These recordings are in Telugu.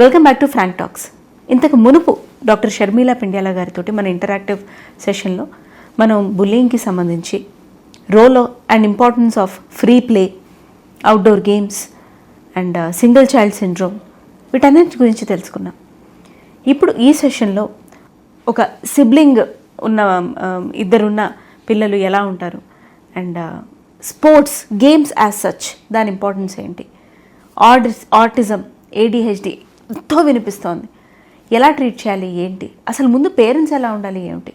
Welcome back to Frank Talks ఇంతకు మునుపు డాక్టర్ షర్మిలా పిండియాల గారితో మన ఇంటరాక్టివ్ సెషన్లో మనం బుల్లింగ్కి సంబంధించి role and importance of free play outdoor games and single child syndrome వీటన్నిటి గురించి తెలుసుకున్నాం. ఇప్పుడు ఈ సెషన్లో ఒక సిబ్లింగ్ ఉన్న um, ఇద్దరున్న పిల్లలు ఎలా ఉంటారు? And sports games as such దాని ఇంపార్టెన్స్ ఏంటి? ఆర్డిస్ ఆర్టిజం ఏడిహెచ్డి ఎంతో వినిపిస్తోంది. ఎలా ట్రీట్ చేయాలి ఏంటి? అసలు ముందు పేరెంట్స్ ఎలా ఉండాలి ఏమిటి?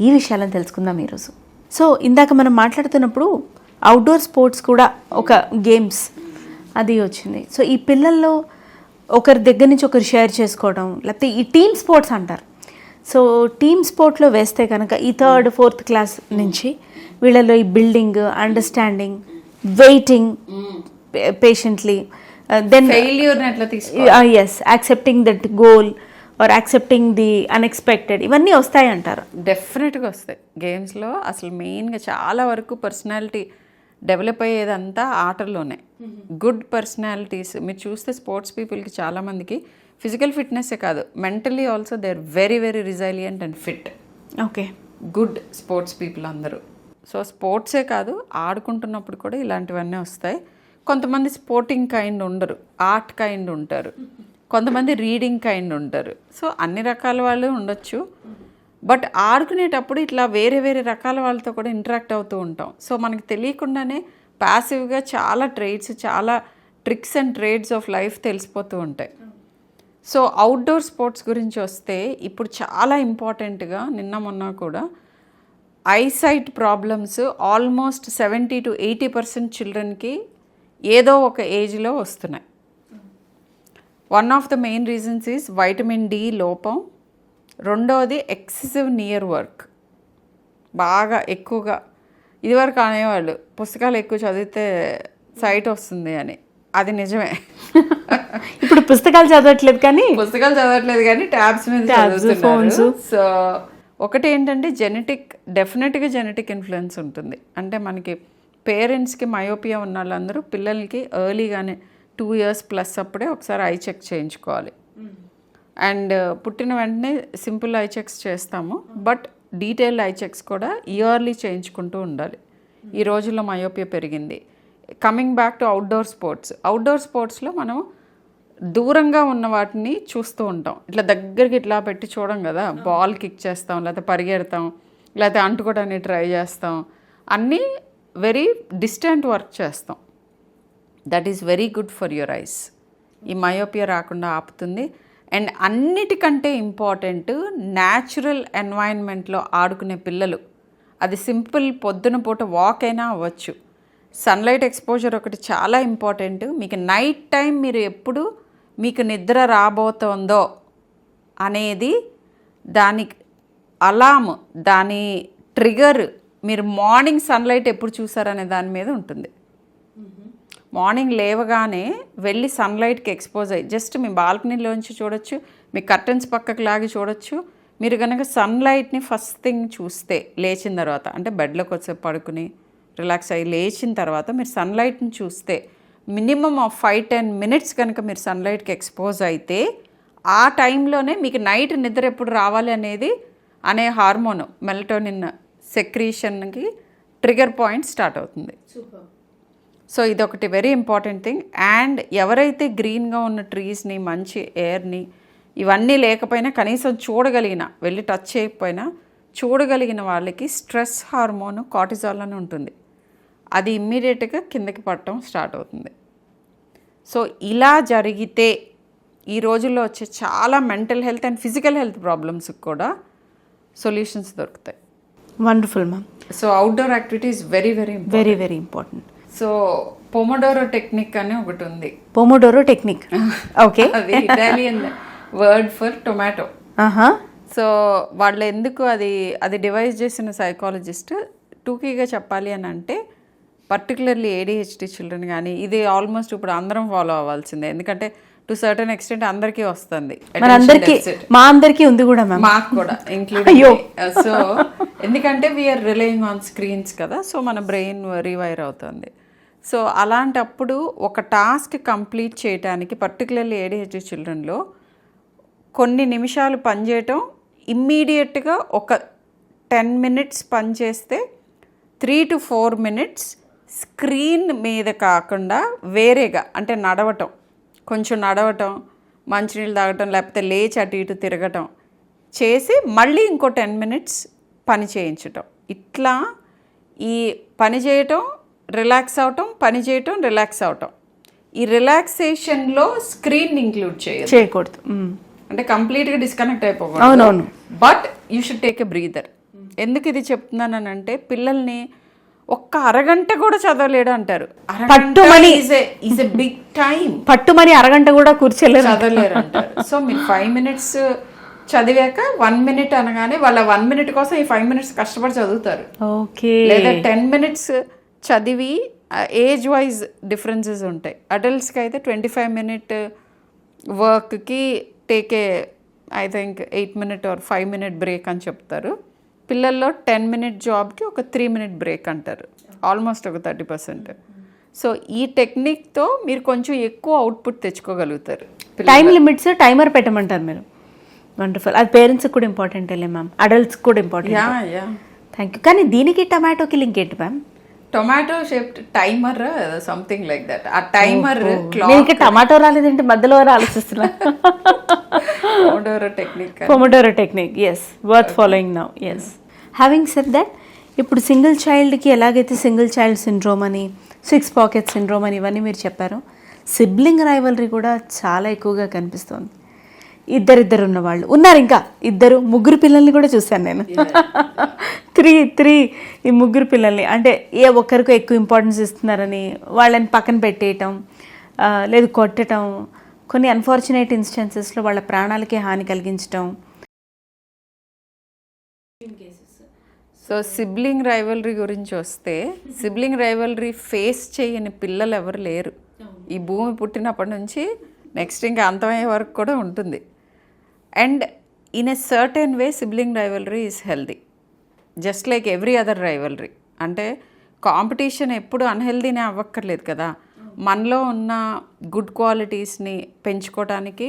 ఈ విషయాలను తెలుసుకుందాం ఈరోజు. సో ఇందాక మనం మాట్లాడుతున్నప్పుడు అవుట్డోర్ స్పోర్ట్స్ కూడా ఒక గేమ్స్ అది వచ్చింది. సో ఈ పిల్లల్లో ఒకరి దగ్గర నుంచి ఒకరు షేర్ చేసుకోవడం లేకపోతే ఈ టీమ్ స్పోర్ట్స్ అంటారు. సో టీమ్ స్పోర్ట్లో వేస్తే కనుక ఈ థర్డ్ ఫోర్త్ క్లాస్ నుంచి వీళ్ళలో ఈ building understanding waiting patiently then failure as accepting that goal or accepting the unexpected ఇవన్నీ వస్తాయి అంటారు. డెఫినెట్గా వస్తాయి. గేమ్స్లో అసలు మెయిన్గా చాలా వరకు పర్సనాలిటీ డెవలప్ అయ్యేదంతా ఆటల్లోనే. గుడ్ పర్సనాలిటీస్ మీరు చూస్తే స్పోర్ట్స్ పీపుల్కి చాలామందికి ఫిజికల్ ఫిట్నెస్సే కాదు mentally also they are very very resilient and fit okay. Good sports people అందరూ. సో స్పోర్ట్సే కాదు ఆడుకుంటున్నప్పుడు కూడా ఇలాంటివన్నీ వస్తాయి. కొంతమంది స్పోర్టింగ్ కైండ్ ఉండరు ఆర్ట్ కైండ్ ఉంటారు కొంతమంది రీడింగ్ కైండ్ ఉంటారు. సో అన్ని రకాల వాళ్ళు ఉండొచ్చు. బట్ ఆడుకునేటప్పుడు ఇట్లా వేరే వేరే రకాల వాళ్ళతో కూడా ఇంటరాక్ట్ అవుతూ ఉంటాం. సో మనకి తెలియకుండానే ప్యాసివ్గా చాలా ట్రేడ్స్ చాలా tricks and trades of life తెలిసిపోతూ ఉంటాయి. సో అవుట్డోర్ స్పోర్ట్స్ గురించి వస్తే ఇప్పుడు చాలా ఇంపార్టెంట్గా నిన్న మొన్న కూడా eyesight problems almost seventy to eighty percent చిల్డ్రన్కి ఏదో ఒక ఏజ్లో వస్తున్నాయి. One of the main reasons is vitamin D లోపం. రెండవది ఎక్సెసివ్ నియర్ వర్క్ బాగా ఎక్కువగా. ఇదివరకు అనేవాళ్ళు పుస్తకాలు ఎక్కువ చదివితే సైట్ వస్తుంది అని. అది నిజమే. ఇప్పుడు పుస్తకాలు చదవట్లేదు కానీ పుస్తకాలు చదవట్లేదు కానీ ట్యాబ్స్ మీద phones. సో ఒకటి ఏంటంటే జెనెటిక్ డెఫినెట్గా జెనెటిక్ ఇన్ఫ్లుయెన్స్ ఉంటుంది. అంటే మనకి పేరెంట్స్కి మయోపియా ఉన్న వాళ్ళందరూ పిల్లలకి ఎర్లీగానే టూ ఇయర్స్ ప్లస్ అప్పుడే ఒకసారి ఐ చెక్ చేయించుకోవాలి. అండ్ పుట్టిన వెంటనే సింపుల్ ఐ చెక్స్ చేస్తాము. బట్ డీటెయిల్డ్ ఐ చెక్స్ కూడా ఇయర్లీ చేయించుకుంటూ ఉండాలి. ఈ రోజుల్లో మయోపియా పెరిగింది. Coming back to outdoor sports outdoor స్పోర్ట్స్లో మనం దూరంగా ఉన్న వాటిని చూస్తూ ఉంటాం. ఇట్లా దగ్గరికి ఇట్లా పెట్టి చూడం కదా. బాల్ కిక్ చేస్తాం లేకపోతే పరిగెడతాం లేకపోతే అంటుకోవడానికి ట్రై చేస్తాం. అన్నీ వెరీ డిస్టెంట్ వర్క్ చేస్తాం. That is very good for your eyes ఈ మయోపియా రాకుండా ఆపుతుంది. అండ్ అన్నిటికంటే ఇంపార్టెంట్ న్యాచురల్ ఎన్వైర్న్మెంట్లో ఆడుకునే పిల్లలు. అది సింపుల్ పొద్దున పూట వాక్ అయినా అవ్వచ్చు. సన్లైట్ ఎక్స్పోజర్ ఒకటి చాలా ఇంపార్టెంట్ మీకు నైట్ టైం మీరు ఎప్పుడు మీకు నిద్ర రాబోతోందో అనేది దాని అలామ్ దాని ట్రిగర్ మీరు మార్నింగ్ సన్లైట్ ఎప్పుడు చూసారనే దాని మీద ఉంటుంది. మార్నింగ్ లేవగానే వెళ్ళి సన్లైట్కి ఎక్స్పోజ్ అయ్యి జస్ట్ మీ బాల్కనీలోంచి చూడొచ్చు మీ కర్టన్స్ పక్కకు లాగి చూడొచ్చు. మీరు కనుక సన్లైట్ని ఫస్ట్ థింగ్ చూస్తే లేచిన తర్వాత అంటే బెడ్లోకి వచ్చే పడుకుని రిలాక్స్ అయ్యి లేచిన తర్వాత మీరు సన్లైట్ని చూస్తే minimum of five ten minutes కనుక మీరు సన్లైట్కి ఎక్స్పోజ్ అయితే ఆ టైంలోనే మీకు నైట్ నిద్ర ఎప్పుడు రావాలి అనేది అనే హార్మోన్ మెలటోనిన్ సెక్రీషన్కి ట్రిగర్ పాయింట్ స్టార్ట్ అవుతుంది. సో ఇదొకటి వెరీ ఇంపార్టెంట్ థింగ్. అండ్ ఎవరైతే గ్రీన్గా ఉన్న ట్రీస్ని మంచి ఎయిర్ని ఇవన్నీ లేకపోయినా కనీసం చూడగలిగిన వెళ్ళి టచ్ చేయకపోయినా చూడగలిగిన వాళ్ళకి స్ట్రెస్ హార్మోన్ కార్టిజాల్ అని ఉంటుంది. అది ఇమ్మీడియట్గా కిందకి పడటం స్టార్ట్ అవుతుంది. సో ఇలా జరిగితే ఈ రోజుల్లో వచ్చే చాలా mental health and physical health ప్రాబ్లమ్స్కి కూడా సొల్యూషన్స్ దొరుకుతాయి. Wonderful ma'am so outdoor activities very very very very important so pomodoro technique అని ఒకటి ఉంది. Pomodoro technique okay Italian word for tomato so వాళ్ళు ఎందుకు అది అది డివైస్ చేసిన సైకాలజిస్ట్ టూకీగా చెప్పాలి అని అంటే పర్టికులర్లీ ఏడిహెచ్డి చిల్డ్రన్ కానీ ఇది ఆల్మోస్ట్ ఇప్పుడు అందరం ఫాలో అవ్వాల్సిందే. ఎందుకంటే టు సర్టన్ ఎక్స్టెంట్ అందరికీ వస్తుంది. మన అందరికి మా అందరికి ఉంది కూడా మ్యామ్. మాకు కూడా ఇంక్లూడింగ్ సో ఎందుకంటే we are relying on screens కదా సో మన బ్రెయిన్ రీవైర్ అవుతుంది. సో అలాంటప్పుడు ఒక టాస్క్ కంప్లీట్ చేయడానికి పర్టికులర్లీ ఏడిహెచ్ చిల్డ్రన్లో కొన్ని నిమిషాలు పనిచేయటం ఇమ్మీడియట్గా ఒక టెన్ మినిట్స్ పనిచేస్తే three to four minutes screen మీద కాకుండా వేరేగా అంటే నడవటం. కొంచెం నడవటం మంచినీళ్ళు తాగటం లేకపోతే లేచి అటు ఇటు తిరగటం చేసి మళ్ళీ ఇంకో టెన్ మినిట్స్ పని చేయించటం. ఇట్లా ఈ పని చేయటం రిలాక్స్ అవటం పని చేయటం రిలాక్స్ అవటం. ఈ రిలాక్సేషన్లో స్క్రీన్ ఇంక్లూడ్ చేయాలి చేయకూడదు. అంటే కంప్లీట్గా డిస్కనెక్ట్ అయిపోకూడదు. అవునవును. But you should take a breather ఎందుకు ఇది చెప్తున్నానంటే పిల్లల్ని ఒక్క అరగంట కూడా చదవలేడు అంటారు పట్టుమని- ఈజ్ ఎ బిగ్ టైం పట్టుమని అరగంట కూడా కూర్చోలేరు చదవలేరు అంటారు సో మీరు ఫైవ్ మినిట్స్ చదివాక వన్ మినిట్ అనగానే వాళ్ళ వన్ మినిట్ కోసం ఈ ఫైవ్ మినిట్స్ కష్టపడి చదువుతారు. ఓకే. లేదా టెన్ మినిట్స్ చదివి ఏజ్ వైజ్ డిఫరెన్సెస్ ఉంటాయి. అడల్ట్స్కి అయితే ట్వంటీ ఫైవ్ మినిట్ వర్క్కి take a I think eight minute or five minute break అని చెప్తారు. పిల్లల్లో టెన్ మినిట్ జాబ్కి ఒక త్రీ మినిట్ బ్రేక్ అంటారు. ఆల్మోస్ట్ ఒక థర్టీ పర్సెంట్. సో ఈ టెక్నిక్తో మీరు కొంచెం ఎక్కువ అవుట్పుట్ తెచ్చుకోగలుగుతారు. టైం లిమిట్స్ టైమర్ పెట్టమంటారు మీరు. వండర్ఫుల్ అది పేరెంట్స్కి కూడా ఇంపార్టెంట్ వెళ్ళే మ్యామ్. అడల్ట్స్కి కూడా important. Yeah yeah. Thank you కానీ దీనికి టమాటోకి లింక్ ఏంటి ma'am? Tomato shaped timer something like that ఆ టైమర్ టమాటో రాలేదంటే మధ్యలో వారు ఆలోచిస్తున్నా clock technique pomodoro technique is worth following now is having set that ఇప్పుడు సింగిల్ చైల్డ్కి ఎలాగైతే సింగిల్ చైల్డ్ సిండ్రోమ్ అని సిక్స్ పాకెట్ సిండ్రోమ్ అని ఇవన్నీ మీరు చెప్పారు సిబ్లింగ్ రైవలరీ కూడా చాలా ఎక్కువగా కనిపిస్తోంది. ఇద్దరిద్దరు ఉన్నవాళ్ళు. ఉన్నారు ఇంకా ఇద్దరు ముగ్గురు పిల్లల్ని కూడా చూశాను నేను. త్రీ త్రీ ఈ ముగ్గురు పిల్లల్ని. అంటే ఏ ఒక్కరికి ఎక్కువ ఇంపార్టెన్స్ ఇస్తున్నారని వాళ్ళని పక్కన పెట్టేయటం లేదు కొట్టడం కొన్ని అన్ఫార్చునేట్ ఇన్స్టెన్సెస్లో వాళ్ళ ప్రాణాలకే హాని కలిగించటం. సో సిబ్లింగ్ రైవలరీ గురించి వస్తే సిబ్లింగ్ రైవలరీ ఫేస్ చేయని పిల్లలు ఎవరు లేరు. ఈ భూమి పుట్టినప్పటి నుంచి నెక్స్ట్ ఇంకా అంతమయ్యే వరకు కూడా ఉంటుంది. And in a certain way sibling rivalry is healthy just like every other rivalry అంటే కాంపిటీషన్ ఎప్పుడు అన్హెల్దీనే అవ్వక్కర్లేదు కదా. మనలో ఉన్న గుడ్ క్వాలిటీస్ని పెంచుకోవడానికి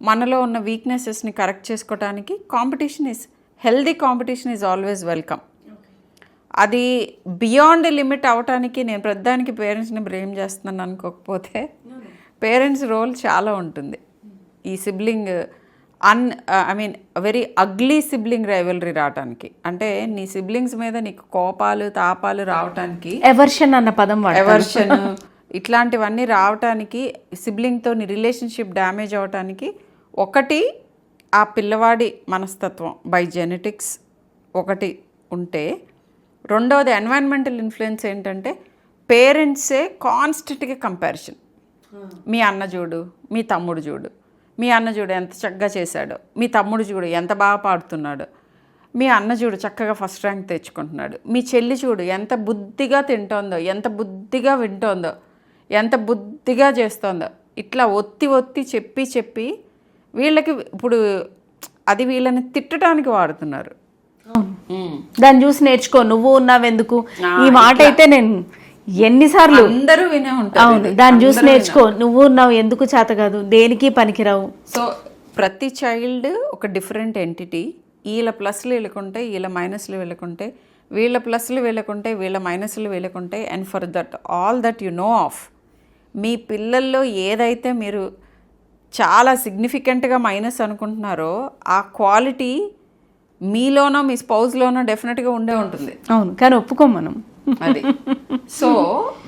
మనలో ఉన్న వీక్నెసెస్ని కరెక్ట్ చేసుకోవడానికి competition is healthy competition is always welcome అది బియాండ్ లిమిట్ అవటానికి నేను ప్రతిదానికి పేరెంట్స్ని బ్లేమ్ చేస్తున్నాను అనుకోకపోతే పేరెంట్స్ రోల్ చాలా ఉంటుంది. ఈ sibling an I mean very ugly sibling rivalry రావటానికి. అంటే నీ సిబ్లింగ్స్ మీద నీకు కోపాలు తాపాలు రావటానికి ఎవర్షన్ అన్న పదం ఎవర్షన్ ఇట్లాంటివన్నీ రావటానికి సిబ్లింగ్తో రిలేషన్షిప్ డ్యామేజ్ అవటానికి ఒకటి ఆ పిల్లవాడి మనస్తత్వం బై జెనెటిక్స్ ఒకటి ఉంటే. రెండవది ఎన్వైరన్మెంటల్ ఇన్ఫ్లుయెన్స్ ఏంటంటే పేరెంట్సే కాన్స్టెంట్గా కంపారిజన్ మీ అన్న చూడు మీ తమ్ముడు చూడు. మీ అన్న చూడు ఎంత చక్కగా చేశాడో మీ తమ్ముడు చూడు ఎంత బాగా పాడుతున్నాడు మీ అన్న చూడు చక్కగా ఫస్ట్ ర్యాంక్ తెచ్చుకుంటున్నాడు మీ చెల్లి చూడు ఎంత బుద్ధిగా తింటోందో ఎంత బుద్ధిగా వింటోందో ఎంత బుద్ధిగా చేస్తోందో. ఇట్లా ఒత్తి ఒత్తి చెప్పి చెప్పి వీళ్ళకి ఇప్పుడు అది వీళ్ళని తిట్టడానికి వాడుతున్నారు. దాన్ని చూసి నేర్చుకో నువ్వు ఉన్నావెందుకు? ఈ మాట అయితే నేను ఎన్నిసార్లు అందరూ వినే ఉంటారు అవును దాన్ని చూసి నేర్చుకో. నువ్వు ఉన్నావు ఎందుకు చేత కాదు? దేనికి పనికిరావు? సో ప్రతి చైల్డ్ ఒక డిఫరెంట్ ఎంటిటీ. వీళ్ళ ప్లస్లు వీళ్ళకుంటే వీళ్ళ మైనస్లు వీళ్ళకుంటే వీళ్ళ ప్లస్లు వీళ్ళకుంటే వీళ్ళ మైనస్లు వీళ్ళకుంటే and for that all that you know of మీ పిల్లల్లో ఏదైతే మీరు చాలా సిగ్నిఫికెంట్గా మైనస్ అనుకుంటున్నారో ఆ క్వాలిటీ మీలోనో మీ స్పౌస్లోనో డెఫినెట్గా ఉండే ఉంటుంది. అవును కానీ ఒప్పుకోం మనం. అది. సో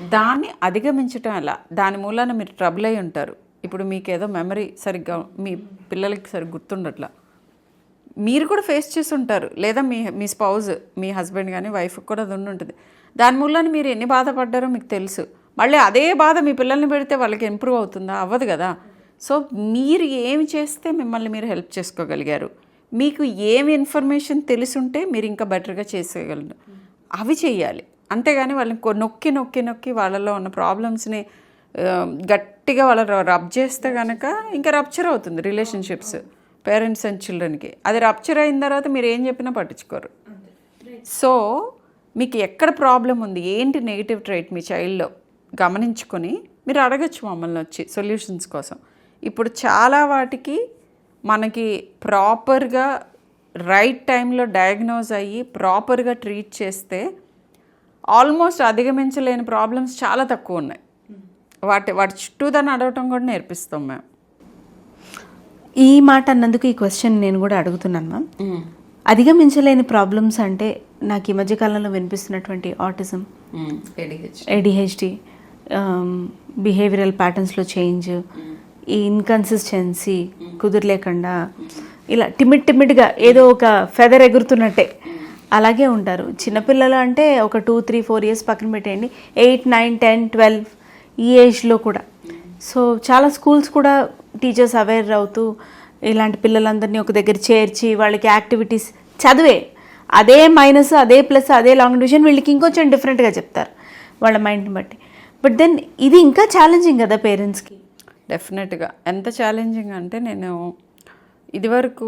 దాన్ని అధిగమించటం ఎలా? దాని మూలాన మీరు ట్రబుల్ అయి ఉంటారు. ఇప్పుడు మీకు ఏదో మెమరీ సరిగ్గా మీ పిల్లలకి సరిగ్గా గుర్తుండట్లా. మీరు కూడా ఫేస్ చేసి ఉంటారు. లేదా మీ మీ స్పౌజ్ మీ హస్బెండ్ కానీ వైఫ్ కూడా అది ఉండి ఉంటుంది దాని మూలాన మీరు ఎన్ని బాధపడ్డారో మీకు తెలుసు. మళ్ళీ అదే బాధ మీ పిల్లల్ని పెడితే వాళ్ళకి ఇంప్రూవ్ అవుతుందా? అవ్వదు కదా. సో మీరు ఏమి చేస్తే మిమ్మల్ని మీరు హెల్ప్ చేసుకోగలిగారు? మీకు ఏమి ఇన్ఫర్మేషన్ తెలుసుంటే మీరు ఇంకా బెటర్గా చేసేయగలరు. అవి చేయాలి. అంతేగాని వాళ్ళని నొక్కి నొక్కి నొక్కి వాళ్ళలో ఉన్న ప్రాబ్లమ్స్ని గట్టిగా వాళ్ళ రబ్ చేస్తే కనుక ఇంకా రప్చర్ అవుతుంది రిలేషన్షిప్స్ పేరెంట్స్ అండ్ చిల్డ్రన్కి అది రప్చర్ అయిన తర్వాత మీరు ఏం చెప్పినా పట్టించుకోరు. సో మీకు ఎక్కడ ప్రాబ్లం ఉంది? ఏంటి నెగిటివ్ ట్రైట్ మీ చైల్డ్లో గమనించుకొని మీరు అడగచ్చు మమ్మల్ని వచ్చి సొల్యూషన్స్ కోసం. ఇప్పుడు చాలా వాటికి మనకి ప్రాపర్గా రైట్ టైంలో డయాగ్నోజ్ అయ్యి ప్రాపర్గా ట్రీట్ చేస్తే ఆల్మోస్ట్ అధిగమించలేని ప్రాబ్లమ్స్ చాలా తక్కువ ఉన్నాయి. వాటి వాటి చుట్టూ దాన్ని అడగటం కూడా నేర్పిస్తాం మేము. ఈ మాట అన్నందుకు ఈ క్వశ్చన్ నేను కూడా అడుగుతున్నాను మ్యామ్ అధిగమించలేని ప్రాబ్లమ్స్ అంటే నాకు ఈ మధ్యకాలంలో వినిపిస్తున్నటువంటి ఆటిజం ఏడిహెచ్డి బిహేవియరల్ ప్యాటర్న్స్లో చేంజ్ ఈ ఇన్కన్సిస్టెన్సీ కుదిరలేకుండా ఇలా టిమిడ్ టిమిడ్గా ఏదో ఒక ఫెదర్ ఎగురుతున్నట్టే అలాగే ఉంటారు. చిన్నపిల్లలు అంటే ఒక టూ త్రీ ఫోర్ ఇయర్స్ పక్కన పెట్టేయండి. ఎయిట్ నైన్ టెన్ ట్వెల్వ్ ఈ ఏజ్లో కూడా. సో చాలా స్కూల్స్ కూడా టీచర్స్ అవేర్ అవుతూ ఇలాంటి పిల్లలందరినీ ఒక దగ్గర చేర్చి వాళ్ళకి యాక్టివిటీస్ చదివే అదే మైనస్ అదే ప్లస్ అదే లాంగ్ డివిజన్ వీళ్ళకి ఇంకొంచెం డిఫరెంట్గా చెప్తారు. వాళ్ళ మైండ్ని బట్టి. బట్ దెన్ ఇది ఇంకా ఛాలెంజింగ్ కదా పేరెంట్స్కి డెఫినెట్గా ఎంత ఛాలెంజింగ్ అంటే నేను ఇదివరకు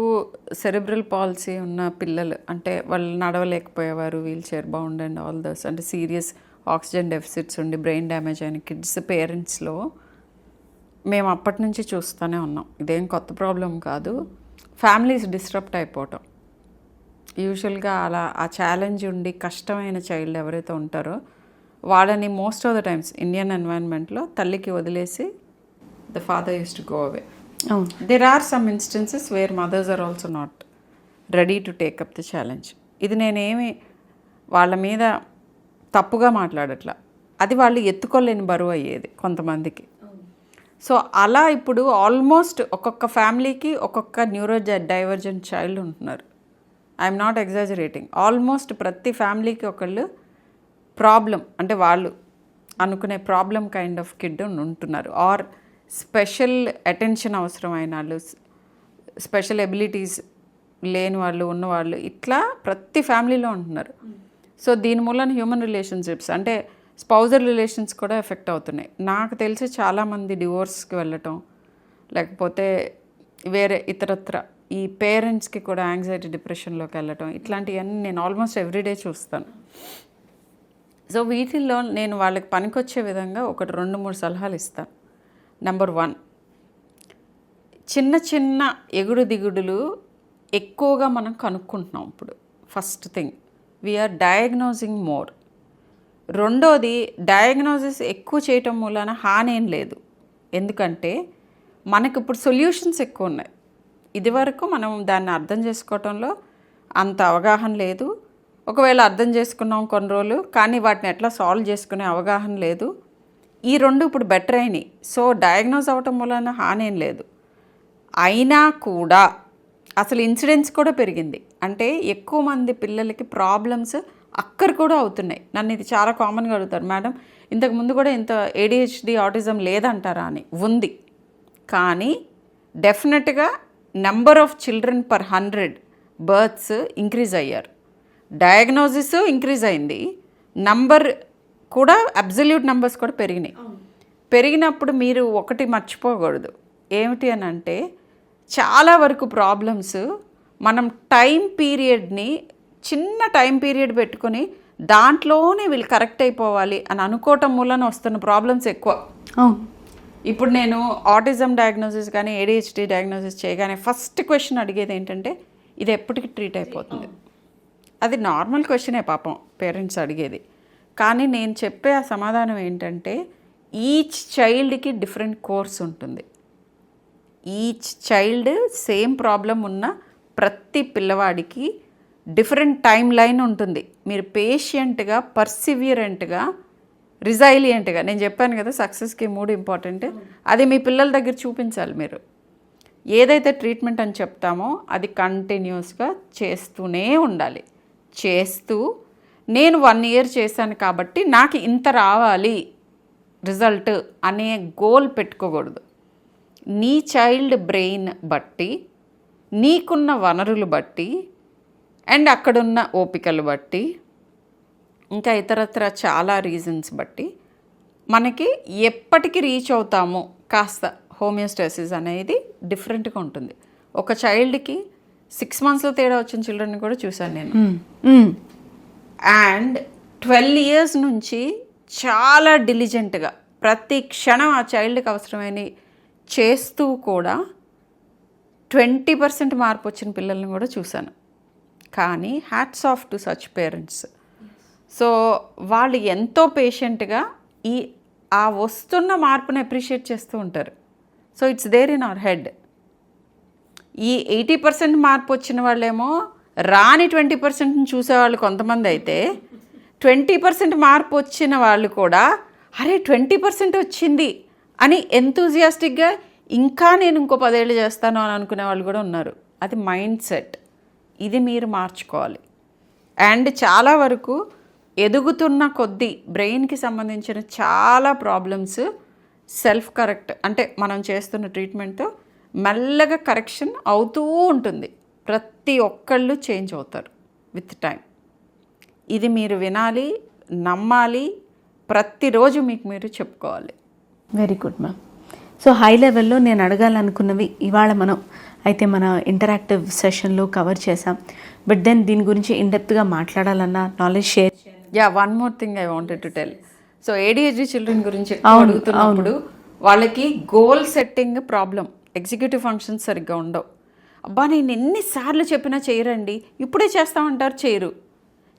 సెరెబ్రల్ పాలసీ ఉన్న పిల్లలు అంటే వాళ్ళు నడవలేకపోయేవారు wheelchair bound and all this అంటే సీరియస్ ఆక్సిజన్ డెఫిసిట్స్ ఉండి బ్రెయిన్ డ్యామేజ్ అయిన కిడ్స్ పేరెంట్స్లో మేము అప్పటి నుంచి చూస్తూనే ఉన్నాం. ఇదేం కొత్త ప్రాబ్లం కాదు. ఫ్యామిలీస్ డిస్టర్బ్ అయిపోవటం. యూజువల్గా అలా ఆ ఛాలెంజ్ ఉండి కష్టమైన చైల్డ్ ఎవరైతే ఉంటారో వాళ్ళని most of the times Indian ఎన్వైరన్మెంట్లో తల్లికి వదిలేసి the father use to go away there are some instances where mothers are also not ready to take up the challenge ఇది నేనేమి వాళ్ళ మీద తప్పుగా మాట్లాడట్లా. అది వాళ్ళు ఎత్తుకోలేని బరువు అయ్యేది కొంతమందికి. సో అలా ఇప్పుడు ఆల్మోస్ట్ ఒక్కొక్క ఫ్యామిలీకి ఒక్కొక్క న్యూరో డైవర్జెంట్ చైల్డ్ ఉంటున్నారు. ఐఎమ్ నాట్ ఎగ్జాజరేటింగ్ ఆల్మోస్ట్ ప్రతి ఫ్యామిలీకి ఒకళ్ళు ప్రాబ్లం అంటే వాళ్ళు అనుకునే ప్రాబ్లం కైండ్ ఆఫ్ కిడ్ ఉంటున్నారు. ఆర్ స్పెషల్ అటెన్షన్ అవసరమైన వాళ్ళు స్పెషల్ ఎబిలిటీస్ లేని వాళ్ళు ఉన్నవాళ్ళు ఇట్లా ప్రతి ఫ్యామిలీలో ఉంటున్నారు. సో దీని మూలన హ్యూమన్ రిలేషన్షిప్స్ అంటే స్పౌజర్ రిలేషన్స్ కూడా ఎఫెక్ట్ అవుతున్నాయి. నాకు తెలిసి చాలామంది డివోర్స్కి వెళ్ళటం లేకపోతే వేరే ఇతరత్ర ఈ పేరెంట్స్కి కూడా యాంగ్జైటీ డిప్రెషన్లోకి వెళ్ళటం ఇట్లాంటివన్నీ నేను ఆల్మోస్ట్ ఎవ్రీడే చూస్తాను. సో వీటిల్లో నేను వాళ్ళకి పనికొచ్చే విధంగా ఒకటి రెండు మూడు సలహాలు ఇస్తాను నెంబర్ వన్ చిన్న చిన్న ఎగుడు దిగుడులు ఎక్కువగా మనం కనుక్కుంటున్నాం ఇప్పుడు. First thing we are diagnosing more రెండోది డయాగ్నోసిస్ ఎక్కువ చేయటం మూలాన హాని ఏం లేదు. ఎందుకంటే మనకి ఇప్పుడు సొల్యూషన్స్ ఎక్కువ ఉన్నాయి. ఇదివరకు మనం దాన్ని అర్థం చేసుకోవటంలో అంత అవగాహన లేదు. ఒకవేళ అర్థం చేసుకున్నాం కొన్ని రోజులు కానీ వాటిని ఎట్లా సాల్వ్ చేసుకునే అవగాహన లేదు. ఈ రెండు ఇప్పుడు బెటర్ అయినాయి. సో డయాగ్నోజ్ అవ్వటం వలన హాని ఏం లేదు. అయినా కూడా అసలు ఇన్సిడెన్స్ కూడా పెరిగింది. అంటే ఎక్కువ మంది పిల్లలకి ప్రాబ్లమ్స్ అక్కడ కూడా అవుతున్నాయి. నన్ను ఇది చాలా కామన్గా అడుగుతారు. మేడం ఇంతకు ముందు కూడా ఇంత ఏడిహెచ్డి ఆటిజం లేదంటారా? అని. ఉంది. కానీ డెఫినెట్గా number of children per hundred births increase అయ్యారు. డయాగ్నోసిస్ ఇంక్రీజ్ అయింది. నంబర్ కూడా అబ్జల్యూట్ నెంబర్స్ కూడా పెరిగినాయి. పెరిగినప్పుడు మీరు ఒకటి మర్చిపోకూడదు. ఏమిటి అని అంటే చాలా వరకు ప్రాబ్లమ్స్ మనం టైం పీరియడ్ని చిన్న టైం పీరియడ్ పెట్టుకొని దాంట్లోనే వీళ్ళు కరెక్ట్ అయిపోవాలి అని అనుకోవటం మూలన వస్తున్న ప్రాబ్లమ్స్ ఎక్కువ. ఇప్పుడు నేను ఆటిజం డయాగ్నోసిస్ కానీ ఏడిహెచ్డి డయాగ్నోసిస్ చేయగానే ఫస్ట్ క్వశ్చన్ అడిగేది ఏంటంటే ఇది ఎప్పటికి ట్రీట్ అయిపోతుంది? అది నార్మల్ క్వశ్చనే పాపం పేరెంట్స్ అడిగేది. కానీ నేను చెప్పే ఆ సమాధానం ఏంటంటే ఈచ్ చైల్డ్కి డిఫరెంట్ కోర్స్ ఉంటుంది. ఈచ్ చైల్డ్ సేమ్ ప్రాబ్లం ఉన్న ప్రతి పిల్లవాడికి డిఫరెంట్ టైం లైన్ ఉంటుంది. మీరు పేషియంట్గా పర్సివియరెంట్గా రిజైలియంట్గా నేను చెప్పాను కదా సక్సెస్కి మూడు ఇంపార్టెంట్ అది మీ పిల్లల దగ్గర చూపించాలి మీరు. ఏదైతే ట్రీట్మెంట్ అని చెప్తామో అది కంటిన్యూస్గా చేస్తూనే ఉండాలి. చేస్తూ నేను వన్ ఇయర్ చేశాను కాబట్టి నాకు ఇంత రావాలి రిజల్ట్ అనే గోల్ పెట్టుకోకూడదు. నీ చైల్డ్ బ్రెయిన్ బట్టి నీకున్న వనరులు బట్టి అండ్ అక్కడున్న ఓపికలు బట్టి ఇంకా ఇతరత్ర చాలా రీజన్స్ బట్టి మనకి ఎప్పటికి రీచ్ అవుతామో కాస్త హోమియోస్టాసిస్ అనేది డిఫరెంట్గా ఉంటుంది. ఒక చైల్డ్కి సిక్స్ మంత్స్లో తేడా వచ్చిన చిల్డ్రన్ కూడా చూశాను నేను. అండ్ ట్వెల్వ్ ఇయర్స్ నుంచి చాలా డిలిజెంట్గా ప్రతి క్షణం ఆ చైల్డ్కి అవసరమైన చేస్తూ కూడా ట్వంటీ పర్సెంట్ మార్పు వచ్చిన పిల్లల్ని కూడా చూశాను. కానీ hats off to such parents. So వాళ్ళు ఎంతో పేషెంట్గా ఈ ఆ వస్తున్న మార్పుని అప్రిషియేట్ చేస్తూ ఉంటారు. So it's there in our head. ఈ ఎయిటీ పర్సెంట్ మార్పు వచ్చిన వాళ్ళేమో రాని ట్వంటీ పర్సెంట్ని చూసేవాళ్ళు కొంతమంది అయితే ట్వంటీ పర్సెంట్ మార్పు వచ్చిన వాళ్ళు కూడా అరే ట్వంటీ పర్సెంట్ వచ్చింది అని ఎంతూజియాస్టిక్గా ఇంకా నేను ఇంకో పదేళ్ళు చేస్తాను అని అనుకునే వాళ్ళు కూడా ఉన్నారు. అది మైండ్ సెట్. ఇది మీరు మార్చుకోవాలి. అండ్ చాలా వరకు ఎదుగుతున్న కొద్దీ బ్రెయిన్కి సంబంధించిన చాలా ప్రాబ్లమ్స్ సెల్ఫ్ కరెక్ట్ అంటే మనం చేస్తున్న ట్రీట్మెంట్తో మెల్లగా కరెక్షన్ అవుతూ ఉంటుంది. ప్రతి ఒక్కళ్ళు చేంజ్ అవుతారు విత్ టైం. ఇది మీరు వినాలి నమ్మాలి ప్రతిరోజు మీకు మీరు చెప్పుకోవాలి. Very good ma'am. So high లెవెల్లో నేను అడగాలనుకున్నవి ఇవాళ మనం అయితే మన ఇంటరాక్టివ్ సెషన్లో కవర్ చేసాం బట్ దెన్ దీని గురించి ఇన్డెప్త్గా మాట్లాడాలన్నా knowledge share yeah one more thing I wanted to tell. So ADHD children గురించి అడుగుతున్నప్పుడు వాళ్ళకి goal setting problem executive functions సరిగ్గా ఉండవు. అబ్బా నేను ఎన్నిసార్లు చెప్పినా చేయరండి. ఇప్పుడే చేస్తామంటారు చేయరు.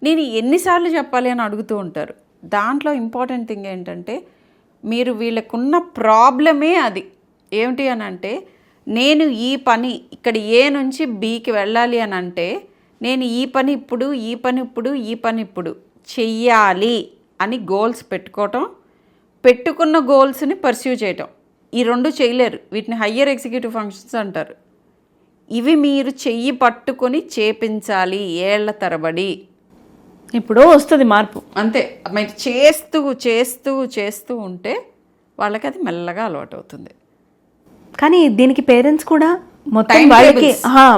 నేను ఎన్నిసార్లు చెప్పాలి అని అడుగుతూ ఉంటారు. దాంట్లో ఇంపార్టెంట్ థింగ్ ఏంటంటే మీరు వీళ్ళకున్న ప్రాబ్లమే అది. ఏమిటి అని అంటే నేను ఈ పని ఇక్కడ ఏ నుంచి బీకి వెళ్ళాలి అని అంటే నేను ఈ పని ఇప్పుడు ఈ పని ఇప్పుడు ఈ పని ఇప్పుడు చెయ్యాలి అని గోల్స్ పెట్టుకోవటం పెట్టుకున్న గోల్స్ని పర్స్యూ చేయటం. ఈ రెండు చేయలేరు. వీటిని హయ్యర్ ఎగ్జిక్యూటివ్ ఫంక్షన్స్ అంటారు. ఇవి మీరు చెయ్యి పట్టుకొని చేపించాలి ఏళ్ళ తరబడి. ఇప్పుడు వస్తుంది మార్పు. అంతే. మీరు చేస్తూ చేస్తూ చేస్తూ ఉంటే వాళ్ళకి అది మెల్లగా అలవాటు అవుతుంది కానీ దీనికి పేరెంట్స్ కూడా మొత్తం వాళ్ళకి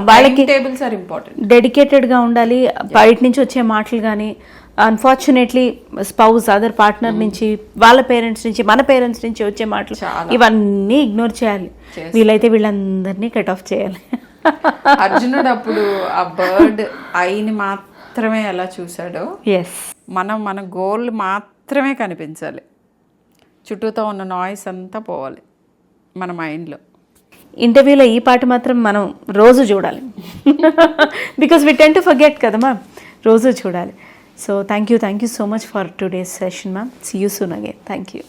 వాళ్ళకి టేబుల్స్ ఆర్ ఇంపార్టెంట్ డెడికేటెడ్గా ఉండాలి. బయట నుంచి వచ్చే మాటలు కానీ అన్ఫార్చునేట్లీ స్పౌస్ అదర్ పార్ట్నర్ నుంచి వాళ్ళ పేరెంట్స్ నుంచి మన పేరెంట్స్ నుంచి వచ్చే మాటలు ఇవన్నీ ఇగ్నోర్ చేయాలి. వీలైతే వీళ్ళందరినీ కట్ ఆఫ్ చేయాలి. అర్జునుడు అప్పుడు ఆ బర్డ్ ఐని మాత్రమే ఎలా చూశాడో ఎస్ మనం మన గోల్ మాత్రమే కనిపించాలి. చుట్టూతో ఉన్న నాయిస్ అంతా పోవాలి మన మైండ్లో ఇంటర్వ్యూలో ఈ పాట మాత్రం మనం రోజు చూడాలి. Because we tend to forget కదా మ్యామ్ రోజు చూడాలి. So, thank you, thank you so much for today's session, ma'am. See you soon again. Thank you.